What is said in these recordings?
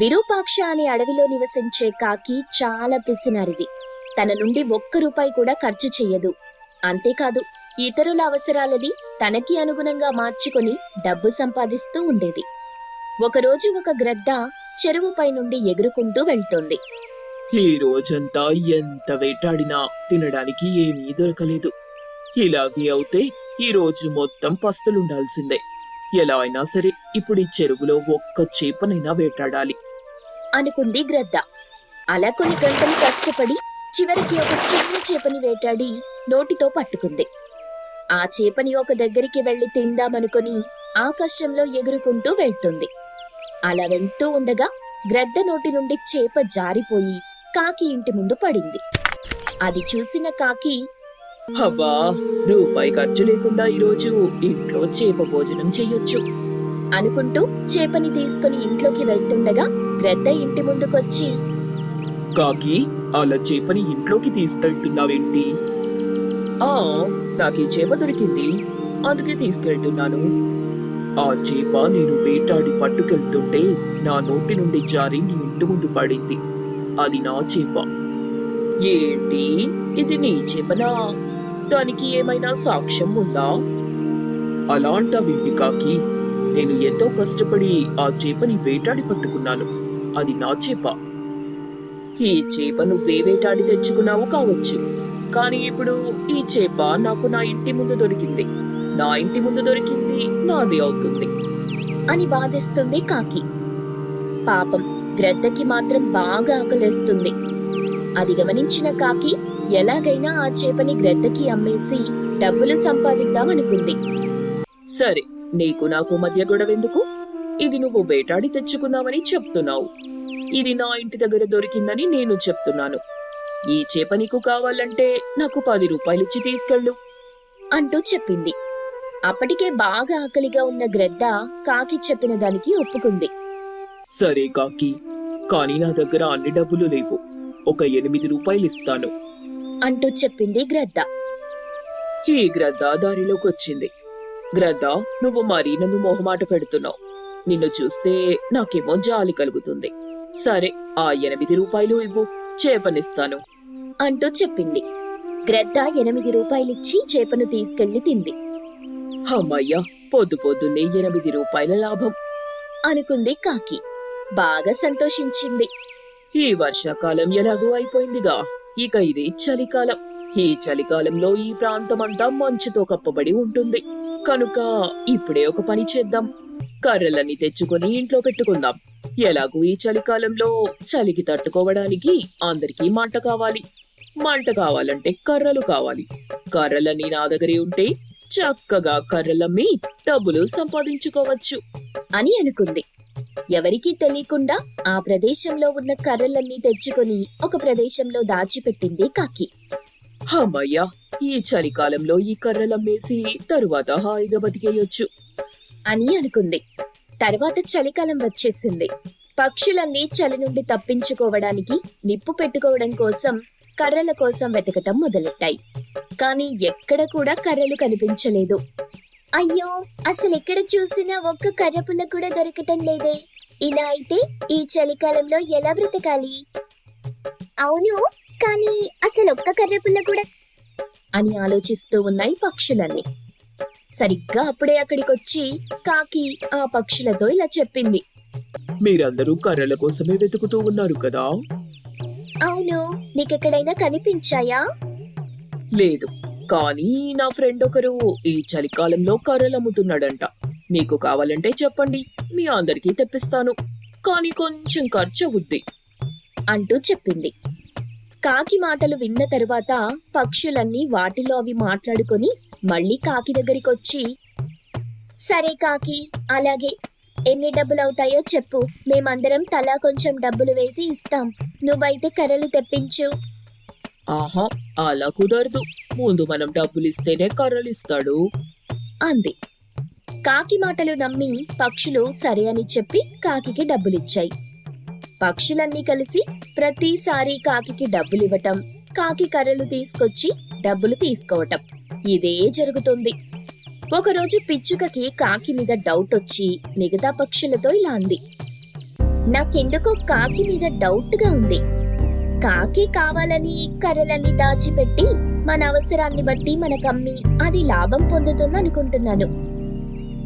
విరూపాక్ష అనే అడవిలో నివసించే కాకి చాలా పిసినారిది. తన నుండి ఒక్క రూపాయి కూడా ఖర్చు చెయ్యదు. అంతేకాదు ఇతరుల అవసరాలని తనకి అనుగుణంగా మార్చుకొని డబ్బు సంపాదిస్తూ ఉండేది. ఒకరోజు ఒక గ్రద్ద చెరువుపై నుండి ఎగురుకుంటూ వెళ్తోంది. ఈ రోజంతా ఎంత వేటాడినా తినడానికి ఏమీ దొరకలేదు. ఇలాగే అవుతే ఈ రోజు మొత్తం పస్తులుండాల్సిందే. ఎలా అయినా సరే ఇప్పుడు ఈ చెరువులో ఒక్క చేపనైనా వేటాడాలి. అనుకుంది గ్రద్ద. అలా కొన్ని గంటలు కష్టపడి చివరికి ఒక చిన్న చేపని వేటాడి నోటితో పట్టుకుంది. ఆ చేపని ఒక దగ్గరికి వెళ్ళి తిందామనుకొని ఆకాశంలో ఎగురుకుంటూ వెళ్తుంది. అలా వెళ్తూ ఉండగా గ్రద్ద నోటి నుండి చేప జారిపోయి కాకి ఇంటి ముందు పడింది. అది చూసిన కాకి అబ్బా రూపాయి ఖర్చు లేకుండా ఈరోజు ఇంట్లో చేప భోజనం చెయ్యొచ్చు. అనుకుంటూ చేపని తీసుకుని ఇంట్లోకి వెళ్తుండగా గ్రద్ద ఇంటి ముందుకొచ్చి కాకి అలా చేపని ఇంట్లోకి తీసుకెళ్తున్నావేంటి? ఆ నాకు చేప దొరికింది. అందుకే తీసుకెళ్తున్నాను. ఆ చేప నేను వేటాడి పట్టుకెళ్తుంటే నా నోటి నుండి జారి నీ ఇంటి ముందు పడింది. అది నా చేప. ఏంటి? ఇది నీ చేపనా? దానికి ఏమైనా సాక్ష్యం ఉందా? అలా ఇంటికాకి కాకి నేను ఎంతో కష్టపడి ఆ చేపని వేటాడి పట్టుకున్నాను. అది నా చేప. ఈ చేప నువ్వే వేటాడి తెచ్చుకున్నావు కావచ్చు. కానీ ఇప్పుడు ఈ చేప నాకు నా ఇంటి ముందు దొరికింది. నా ఇంటి ముందు దొరికింది నాది అవుతుంది. అని బాధిస్తుంది కాకి. పాపం గ్రద్దకి మాత్రం బాగా ఆకలేస్తుంది. అది గమనించిన కాకి ఎలాగైనా ఆ చేపని గ్రద్దకి అమ్మేసి డబ్బులు సంపాదిద్దామనుకుంది. సరే నీకు నాకు మధ్య గొడవెందుకు? ఇది నువ్వు వేటాడి తెచ్చుకున్నావని చెప్తున్నావు. ఇది నా ఇంటి దగ్గర దొరికిందని నేను చెప్తున్నాను. ఈ చేప నీకు కావాలంటే నాకు పది రూపాయలిచ్చి తీసుకెళ్ళు అంటూ చెప్పింది. అప్పటికే బాగా ఆకలిగా ఉన్న గ్రద్ద కాకి చెప్పిన దానికి ఒప్పుకుంది. సరే కాకి కానీ నా దగ్గర అన్ని డబ్బులు లేవు. ఒక ఎనిమిది రూపాయలు ఇస్తాను అంటూ చెప్పింది గ్రద్ద. ఈ గ్రద్ద దారిలోకి వచ్చింది గ్రద్ద నువ్వు మరీ నన్ను మొహమాట పెడుతున్నావు. నిన్ను చూస్తే నాకేమో జాలి కలుగుతుంది. సరే ఆ ఎనిమిది రూపాయలు ఇవ్వు చేపనిస్తాను. అంటూ చెప్పింది. గ్రద్ద ఎనిమిది రూపాయలిచ్చి చేపను తీసుకెళ్ళి తింది. అమ్మయ్యా పొద్దు పొద్దున్నే ఎనిమిది రూపాయల లాభం. అనుకుంది కాకి. బాగా సంతోషించింది. ఈ వర్షాకాలం ఎలాగో అయిపోయిందిగా. ఇక ఇది చలికాలం. ఈ చలికాలంలో ఈ ప్రాంతమంతా మంచుతో కప్పబడి ఉంటుంది. కనుక ఇప్పుడే ఒక పని చేద్దాం. కర్రలన్నీ తెచ్చుకొని ఇంట్లో పెట్టుకుందాం. ఎలాగూ ఈ చలికాలంలో చలికి తట్టుకోవడానికి అందరికీ మంట కావాలి. మంట కావాలంటే కర్రలు కావాలి. కర్రలన్నీ నా దగ్గరే ఉంటే చక్కగా కర్రలమ్మి డబ్బులు సంపాదించుకోవచ్చు. అని అనుకుంది. ఎవరికీ తెలియకుండా ఆ ప్రదేశంలో ఉన్న కర్రలన్నీ తెచ్చుకొని ఒక ప్రదేశంలో దాచిపెట్టింది కాకి. అమ్మయ్యా ఈ చలికాలంలో ఈ కర్రలమ్మేసి తరువాత హాయిగా బతికేయొచ్చు. అని అనుకుంది. తర్వాత చలికాలం వచ్చేసింది. పక్షులన్నీ చలి నుండి తప్పించుకోవడానికి నిప్పు పెట్టుకోవడం కోసం కర్రల కోసం వెతకటం మొదలెట్టాయి. కానీ ఎక్కడ కూడా కర్రలు కనిపించలేదు. అయ్యో అసలు ఎక్కడ చూసినా ఒక్క కర్ర పుల్ల కూడా దొరకటం లేదే. ఇలా అయితే ఈ చలికాలంలో ఎలా బ్రతకాలి? అవును కానీ అసలు ఒక్క కర్ర పుల్ల కూడా అని ఆలోచిస్తూ ఉన్నాయి పక్షులన్నీ. సరిగ్గా అప్పుడే అక్కడికొచ్చి కాకి ఆ పక్షులతో ఇలా చెప్పింది. మీరందరూ కర్రల కోసమే వెతుకుతూ ఉన్నారు కదా? అవును నీకెక్కడైనా కనిపించాయా? లేదు. కానీ నా ఫ్రెండ్ ఒకరు ఈ చలికాలంలో కర్రలు అమ్ముతున్నాడంట. మీకు కావాలంటే చెప్పండి మీ అందరికీ తెప్పిస్తాను. కానీ కొంచెం ఖర్చు అవుద్ది. అంటూ చెప్పింది. కాకి మాటలు విన్న తరువాత పక్షులన్నీ వాటిలో అవి మాట్లాడుకొని మళ్ళీ కాకి దగ్గరికొచ్చి సరే కాకి అలాగే. ఎన్ని డబ్బులు అవుతాయో చెప్పు. మేమందరం తలా కొంచెం డబ్బులు వేసి ఇస్తాం. నువ్వైతే కర్రలు తెప్పించు. ఆహా అలా కుదరదు. ముందు మనం డబ్బులు ఇస్తేనే కర్రలు ఇస్తాడు అంది. కాకి మాటలు నమ్మి పక్షులు సరే అని చెప్పి కాకికి డబ్బులిచ్చాయి. పక్షులన్నీ కలిసి ప్రతిసారి కాకికి డబ్బులివ్వటం కాకి కర్రలు తీసుకొచ్చి డబ్బులు తీసుకోవటం ఇదే జరుగుతుంది. ఒకరోజు పిచ్చుకకి కాకి మీద డౌట్ వచ్చి మిగతా పక్షులతో ఇలా అంది. నాకెందుకో కాకి మీద డౌట్గా ఉంది. కాకి కావాలని కర్రలన్నీ దాచిపెట్టి మన అవసరాన్ని బట్టి మనకమ్మి అది లాభం పొందుతుంది అనుకుంటున్నాను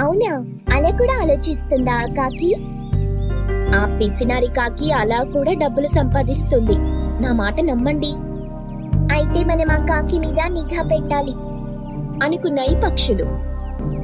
అవునా? అలా కూడా ఆలోచిస్తుందా కాకి? ఆ పిసినారి కాకి అలా కూడా డబ్బులు సంపాదిస్తుంది. నా మాట నమ్మండి. అయితే మనం ఆ కాకి మీద నిఘా పెట్టాలి. అనుకున్నాయి పక్షులు.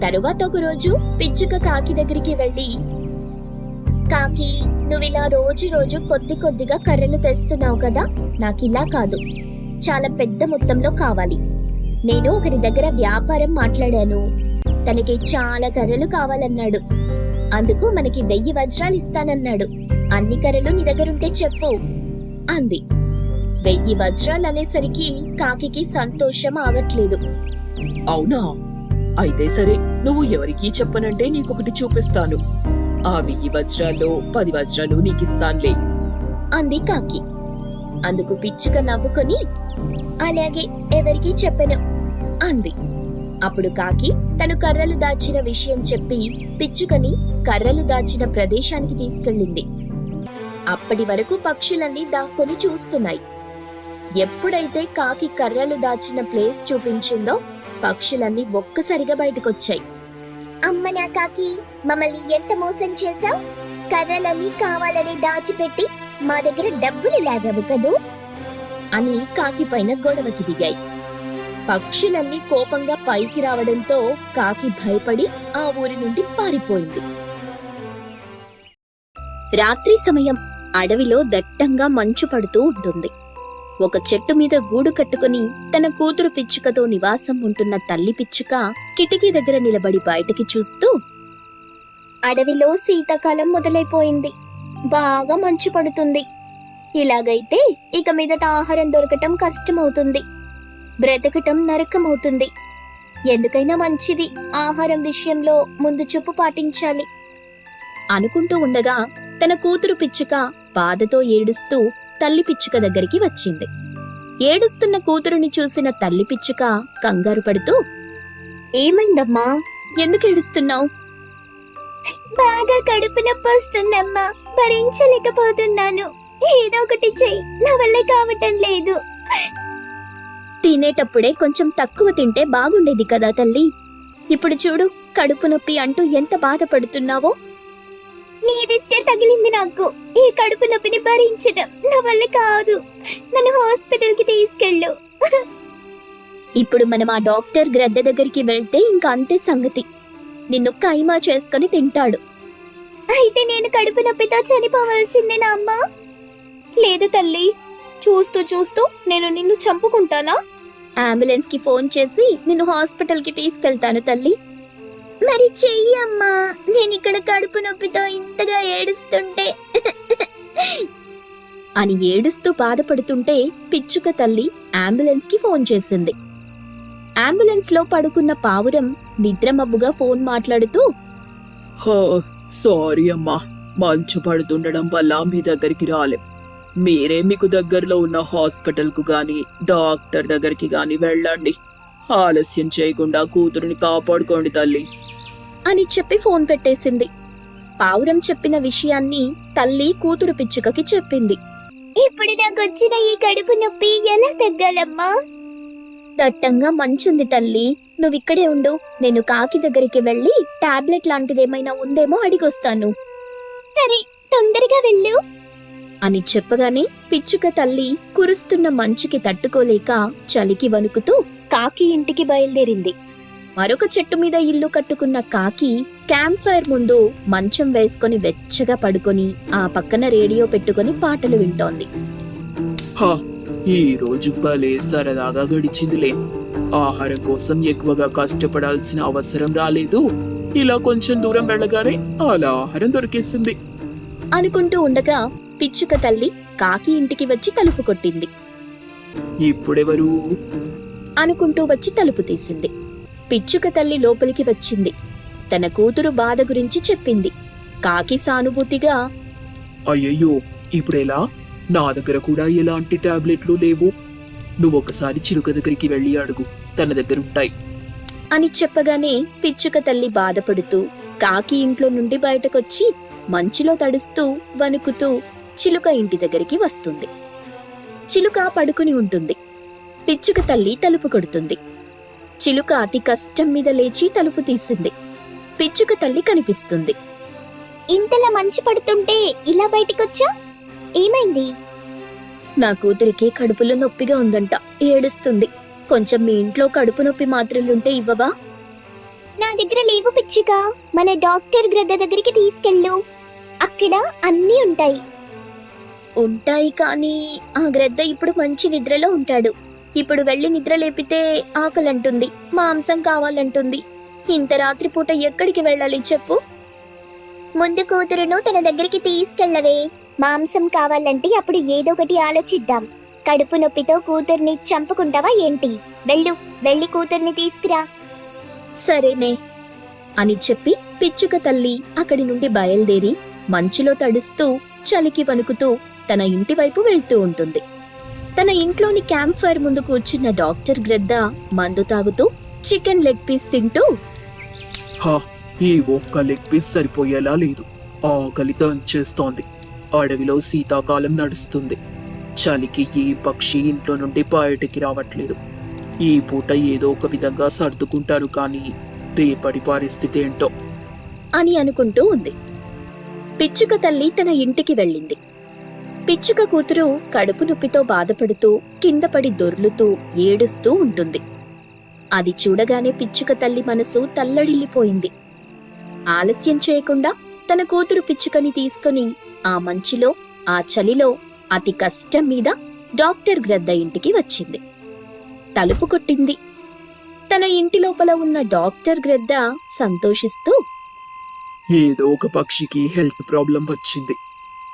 తరువాత ఒక రోజు పిచ్చుక కాకి దగ్గరికి వెళ్ళి కాకి నువ్విలా రోజు రోజు కొద్ది కొద్దిగా కర్రలు తెస్తున్నావు కదా? నాకిలా కాదు. చాలా పెద్ద మొత్తంలో కావాలి. నేను ఒకరి దగ్గర వ్యాపారం మాట్లాడాను. తనకి చాలా కర్రలు కావాలన్నాడు. అందుకు మనకి వెయ్యి వజ్రాలు ఇస్తానన్నాడు. అన్ని కర్రలు నీ దగ్గరుంటే చెప్పు అంది. వెయ్యి వజ్రాలు అనేసరికి కాకికి సంతోషం ఆగట్లేదు. అవునా? అయితే సరే నువ్వు ఎవరికీ చెప్పనంటే నీకొకటి చూపిస్తాను. ఆ వెయ్యి వజ్రాల్లో పది వజ్రాలు నీకిస్తాన్లే. అంది కాకి. అందుకు పిచ్చుక నవ్వుకొని అలాగే ఎవరికీ చెప్పను అంది. అప్పుడు కాకి తను కర్రలు దాచిన విషయం చెప్పి పిచ్చుకని కర్రలు దాచిన ప్రదేశానికి తీసుకెళ్ళింది. అప్పటి వరకు పక్షులన్నీ దాక్కొని చూస్తున్నాయి. ఎప్పుడైతే కాకి కర్రలు దాచిన ప్లేస్ చూపించిందో పక్షులన్నీ ఒక్కసారిగా బయటకొచ్చాయి. అమ్మ నా కాకి మమ్మల్ని ఎంత మోసం చేశావు? కర్రలన్నీ కావాలని దాచిపెట్టి మా దగ్గర డబ్బులు లాగవు కదూ? అని కాకి పైన గొడవకి దిగాయి. పక్షులన్నీ కోపంగా పైకి రావడంతో కాకి భయపడి ఆ ఊరి నుండి పారిపోయింది. రాత్రి సమయం అడవిలో దట్టంగా మంచు పడుతూ ఉంటుంది. ఒక చెట్టు మీద గూడు కట్టుకుని తన కూతురు పిచ్చుకతో నివాసం ఉంటున్న తల్లి పిచ్చుక కిటికీ దగ్గర నిలబడి బయటకి చూస్తూ అడవిలో శీతాకాలం మొదలైపోయింది. బాగా మంచు పడుతుంది. ఇలాగైతే ఇక మీదట ఆహారం దొరకటం కష్టమవుతుంది. బ్రతకటం నరకమవుతుంది. ఎందుకైనా మంచిది ఆహారం విషయంలో ముందు చూపు పాటించాలి అనుకుంటూ ఉండగా తన కూతురు పిచ్చుక బాధతో ఏడుస్తూ తల్లి పిచ్చుక దగ్గరికి వచ్చింది. ఏడుస్తున్న కూతురుని చూసిన తల్లి పిచ్చుక కంగారు పడుతూ ఏమైందమ్మా? ఎందుకు ఏడుస్తున్నావు? బాగా కడుపు నొప్పి వస్తుందమ్మా. భరించలేకపోతున్నాను. ఏదో ఒకటి చెయ్యి. నా వల్ల కావటం లేదు. తినేటప్పుడే కొంచెం తక్కువ తింటే బాగుండేది కదా తల్లి. ఇప్పుడు చూడు కడుపు నొప్పి అంటూ ఎంత బాధపడుతున్నావో. నీ దిష్టే తగిలింది నాకు. ఈ కడుపు నొప్పిని భరించడం నా వల్ల కాదు. నన్ను హాస్పిటల్కి తీసుకెళ్ళు. ఇప్పుడు మనం ఆ డాక్టర్ గ్రద్ద దగ్గరికి వెళ్తే ఇంకా అంతే సంగతి. నిన్ను కైమా చేసుకుని తింటాడు. అయితే నేను కడుపు నొప్పితో చనిపోవాల్సిందేనా అమ్మా. లేదు తల్లి చూస్తూ చూస్తూ నేను నిన్ను చంపుకుంటానా? అంబులెన్స్కి ఫోన్ చేసి నిన్ను హాస్పిటల్కి తీసుకెళ్తాను తల్లి. మరి చెయ్యి అమ్మా. నేను ఇక్కడ కడుపు నొప్పితో ఇంతగా ఏడుస్తుంటే. అని ఏడుస్తూ బాధపడుతుంటే పిచ్చుక తల్లి అంబులెన్స్కి ఫోన్ చేసింది. అంబులెన్స్లో పడుకున్న పావురం నిద్రమబ్బుగా ఫోన్ మాట్లాడుతూ హో సారీ అమ్మా. మంచు పడుతుండడం వల్ల మీ దగ్గరికి రాలేం. మీరే మీకు దగ్గరలో ఉన్న హాస్పిటల్కు గాని డాక్టర్ దగ్గరికి గాని వెళ్ళండి. ఆలస్యం చేయకుండా కూతురుని కాపాడుకోండి తల్లి. అని చెప్పి ఫోన్ పెట్టేసింది. పావురం చెప్పిన విషయాన్ని తల్లి కూతురు పిచ్చుకకి చెప్పింది. ఇప్పుడు నాకు వచ్చిన ఈ కడుపు నొప్పి ఎలా తగ్గాలమ్మా? దట్టంగా మంచుంది తల్లి. నువ్విక్కడే ఉండు. నేను కాకి దగ్గరికి వెళ్ళి టాబ్లెట్ లాంటిదేమైనా ఉందేమో అడిగొస్తాను. సరే తొందరగా వెళ్ళు. అని చెప్పగానే పిచ్చుక తల్లి కురుస్తున్న మంచుకి తట్టుకోలేక చలికి వణుకుతూ కాకి ఇంటికి బయలుదేరింది. మరొక చెట్టు మీద ఇల్లు కట్టుకున్న కాకి క్యాంప్ ఫైర్ ముందు మంచం వేసుకొని వెచ్చగా పడుకొని ఆ పక్కన రేడియో పెట్టుకొని పాటలు వింటోంది. హా ఈ రోజు భలే సరదాగా గడిచిందిలే. ఆహారం కోసం ఎక్కువగా కష్టపడాల్సిన అవసరం రాలేదు. ఇలా కొంచెం దూరం వెళ్ళగానే అలా ఆహారం దొరికేసింది. అనుకుంటూ ఉండగా పిచ్చుక తల్లి కాకి ఇంటికి వచ్చి తలుపు కొట్టింది. ఇప్పుడెవరు? అనుకుంటూ వచ్చి తలుపు తీసింది. పిచ్చుక తల్లి లోపలికి వచ్చింది. తన కూతురు బాధ గురించి చెప్పింది. కాకి సానుభూతిగా అయ్యయ్యో ఇప్పుడెలా? నా దగ్గర కూడా ఎలాంటి టాబ్లెట్లు లేవు. నువ్వు ఒకసారి చిలుక దగ్గరికి వెళ్ళి అడుగు. తన దగ్గర ఉంటాయి అని చెప్పగానే పిచ్చుక తల్లి బాధపడుతూ కాకి ఇంట్లో నుండి బయటకొచ్చి మంచులో తడుస్తూ వణుకుతూ చిలుక ఇంటి దగ్గరికి వస్తుంది. చిలుక పడుకుని ఉంటుంది. పిచ్చుక తల్లి తలుపు కొడుతుంది. చిలుక అతి కష్టం మీద లేచి తలుపు తీసింది. పిచ్చుక తల్లి కనిపిస్తుంది. ఇంతలా మంచు పడుతుంటే ఇలా బయటికొచ్చా? ఏమైంది? నా కూతురికి కడుపులో నొప్పిగా ఉందంట. ఏడుస్తుంది. కొంచెం మీ ఇంట్లో కడుపు నొప్పి మాత్రలుంటే ఇవ్వవా? నా దగ్గర లేవు పిచ్చిగా మన డాక్టర్ గ్రద్ద దగ్గరికి తీసుకెళ్ళు. అక్కడ అన్నీ ఉంటాయి. ఉంటాయి కానీ ఆ గ్రద్ద ఇప్పుడు మంచి నిద్రలో ఉంటాడు. ఇప్పుడు వెళ్ళి నిద్ర లేపితే ఆకలంటుంది మాంసం కావాలంటుంది. ఇంత రాత్రిపూట ఎక్కడికి వెళ్ళాలి చెప్పు? ముందు కూతురును తన దగ్గరికి తీసుకెళ్ళవే. మాంసం కావాలంటే అప్పుడు ఏదో ఒకటి ఆలోచిద్దాం. కడుపు నొప్పితో కూతుర్ని చంపుకుంటావా ఏంటి? వెళ్ళు వెళ్ళి కూతుర్ని తీసుకురా. సరేనే అని చెప్పి పిచ్చుక తల్లి అక్కడి నుండి బయలుదేరి మంచులో తడుస్తూ చలికి వణుకుతూ తన ఇంటి వైపు వెళ్తూ ఉంటుంది. తన ఇంట్లోని క్యాంప్ ఫైర్ ముందు కూర్చున్న డాక్టర్ గ్రద్ద మందు తాగుతూ చికెన్ లెగ్ పీస్ తింటూ హా ఈ ఒక్క లెగ్ పీస్ సరిపోయేలా లేదు. ఆకలి దంచేస్తోంది అడవిలో శీతాకాలం నడుస్తుంది. చలికి ఈ పక్షి ఇంట్లో నుండి బయటికి రావట్లేదు. ఈ పూట ఏదో ఒక విధంగా సర్దుకుంటాను కానీ రేపటి పరిస్థితి ఏంటో? అని అనుకుంటూ ఉంది. పిచ్చుక తల్లి తన ఇంటికి వెళ్ళింది. పిచ్చుక కూతురు కడుపు నొప్పితో బాధపడుతూ కిందపడి దొర్లుతూ ఏడుస్తూ ఉంటుంది. అది చూడగానే పిచ్చుక తల్లి మనసు తల్లడిల్లిపోయింది. ఆలస్యం చేయకుండా తన కూతురు పిచ్చుకని తీసుకొని ఆ మంచులో ఆ చలిలో అతి కష్టం మీద డాక్టర్ గ్రద్ద ఇంటికి వచ్చింది. తలుపు కొట్టింది. తన ఇంటి లోపల ఉన్న డాక్టర్ గ్రద్ద సంతోషిస్తూ ఏదో ఒక పక్షికి హెల్త్ ప్రాబ్లం వచ్చింది.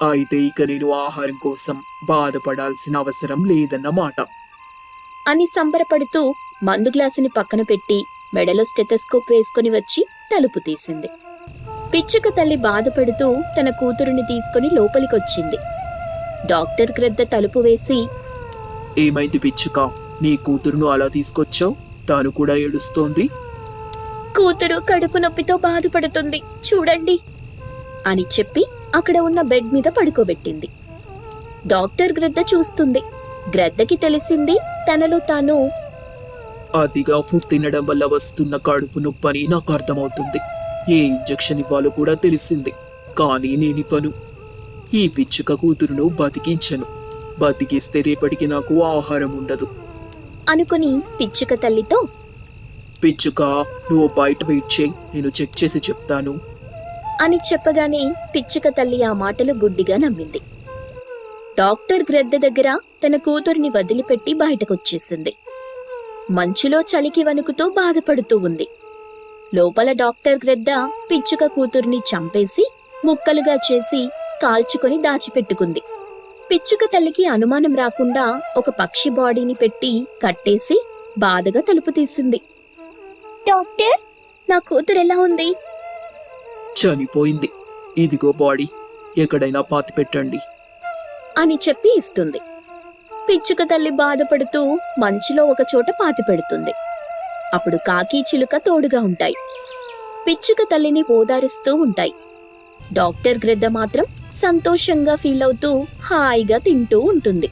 అయితే ఇక నేను ఆహారం కోసం బాధపడాల్సిన అవసరం లేదన్నమాట. అని సంబరపడుతూ మందు గ్లాసుని పక్కన పెట్టి మెడలో స్టెథస్కోప్ వేసుకుని వచ్చి తలుపు తీసింది. పిచ్చుక తల్లి బాధపడుతూ తన కూతురుని తీసుకుని లోపలికొచ్చింది. డాక్టర్ గ్రద్ద తలుపు వేసి ఏమైంది పిచ్చుక? నీ కూతురును అలా తీసుకొచ్చావు? తాను కూడా ఏడుస్తోంది? కూతురు కడుపు నొప్పితో బాధపడుతుంది. చూడండి అని చెప్పి అక్కడ ఉన్న బెడ్ మీద పడుకోబెట్టింది. డాక్టర్ గ్రద్ద చూస్తుంది. గ్రద్దకి తెలిసింది తనలో తాను అతిగా ఫుడ్ తినడం వల్ల వస్తున్న కడుపు నొప్పని నాకు అర్థమవుతుంది. ఏ ఇంజెక్షన్ ఇవ్వాలో కూడా తెలిసింది. కానీ నేనివ్వను. ఈ పిచ్చుక కూతురును బతికించను. బతికిస్తే రేపటికి నాకు ఆహారం ఉండదు. అనుకుని పిచ్చుక తల్లితో పిచ్చుక నువ్వు బయట వెయిట్ చేయి. నేను చెక్ చేసి చెప్తాను. అని చెప్పగానే పిచ్చుక తల్లి ఆ మాటలు గుడ్డిగా నమ్మింది. డాక్టర్ గ్రద్ద దగ్గర తన కూతుర్ని వదిలిపెట్టి బయటకొచ్చేసింది. మంచులో చలికి వణుకుతూ బాధపడుతూ ఉంది. లోపల డాక్టర్ గ్రద్ద పిచ్చుక కూతుర్ని చంపేసి ముక్కలుగా చేసి కాల్చుకొని దాచిపెట్టుకుంది. పిచ్చుక తల్లికి అనుమానం రాకుండా ఒక పక్షి బాడీని పెట్టి కట్టేసి బాధగా తలుపు తీసింది. డాక్టర్ నా కూతురు ఎలా ఉంది? చనిపోయింది. ఇదిగో బాడీ ఎక్కడైనా పాతి పెట్టండి. అని చెప్పి ఇస్తుంది. పిచ్చుక తల్లి బాధపడుతూ మంచులో ఒక చోట పాతి పెడుతుంది. అప్పుడు కాకి చిలుక తోడుగా ఉంటాయి. పిచ్చుక తల్లిని ఓదారుస్తూ ఉంటాయి. డాక్టర్ గ్రద్ద మాత్రం సంతోషంగా ఫీల్ అవుతూ హాయిగా తింటూ ఉంటుంది.